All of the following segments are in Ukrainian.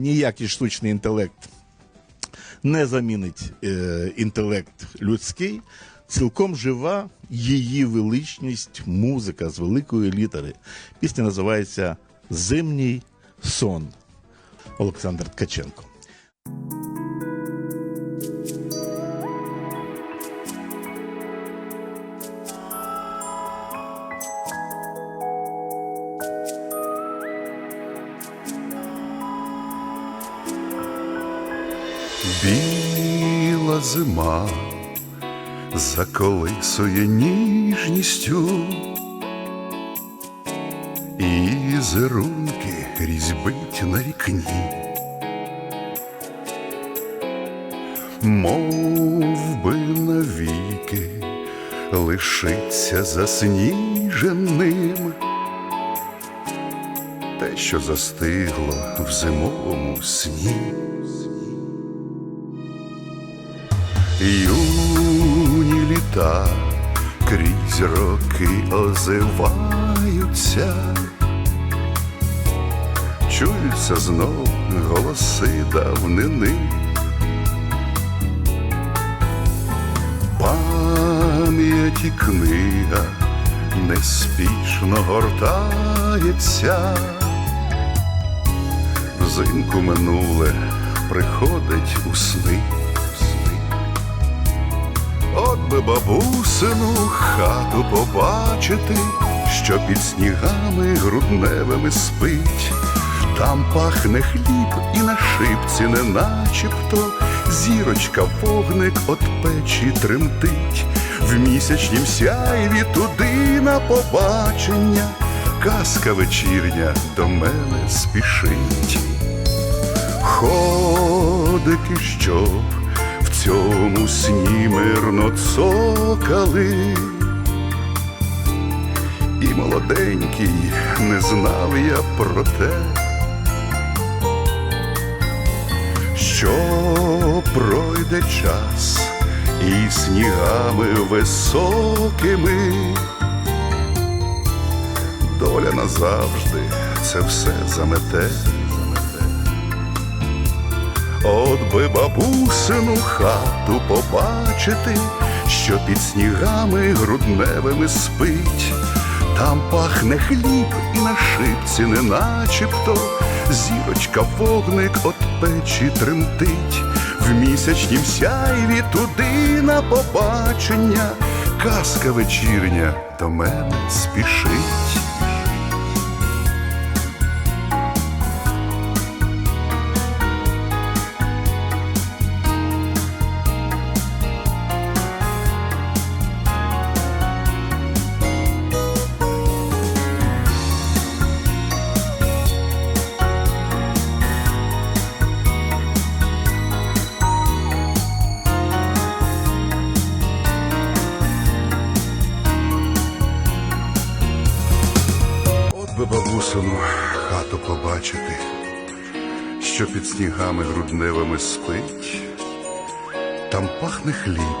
Ніякий штучний інтелект не замінить е, інтелект людський. Цілком жива її величність, музика з великої літери. Пісня називається Зимній сон. Олександр Ткаченко. Біла зима заколисує ніжністю, і зерунки різьбить на вікні, Мов би навіки лишиться засніженим. Те, що застигло в зимовому сні. Юні літа крізь роки озиваються, чуються знов голоси давнини. Пам'яті книга неспішно гортається, взимку минуле приходить у сни. Би бабусину хату побачити, що під снігами грудневими спить, там пахне хліб і на шипці, не начебто зірочка вогник от печі тремтить, в місячнім сяйві туди на побачення, казка вечірня до мене спішить. Ходики, щоб цьому сні мирно цокали, і молоденький не знав я про те, що пройде час і снігами високими. Доля назавжди це все замете. От би бабусину хату побачити, що під снігами грудневими спить, там пахне хліб і на шипці, не начебто зірочка вогник от печі тремтить, в місячнім сяйві туди на побачення, казка вечірня до мене спішить. От хату побачити, що під снігами грудневими спить, там пахне хліб,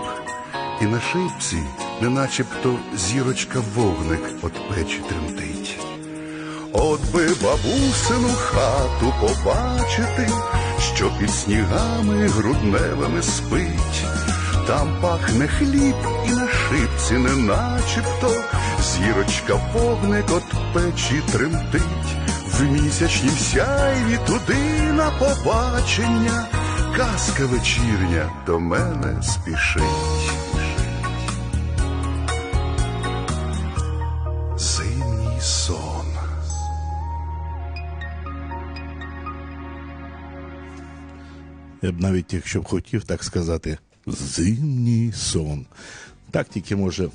і на шипці, не начебто зірочка вогник от печі тремтить. От би бабусину хату побачити, що під снігами грудневими спить, там пахне хліб і на шипці, не начебто зірочка вогник от печі тремтить, в місячнім сяйві туди на побачення, казка вечірня до мене спішить. Зимній сон. Я б навіть, якщо б хотів так сказати, зимній сон. Так тільки може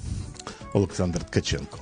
Олександр Ткаченко.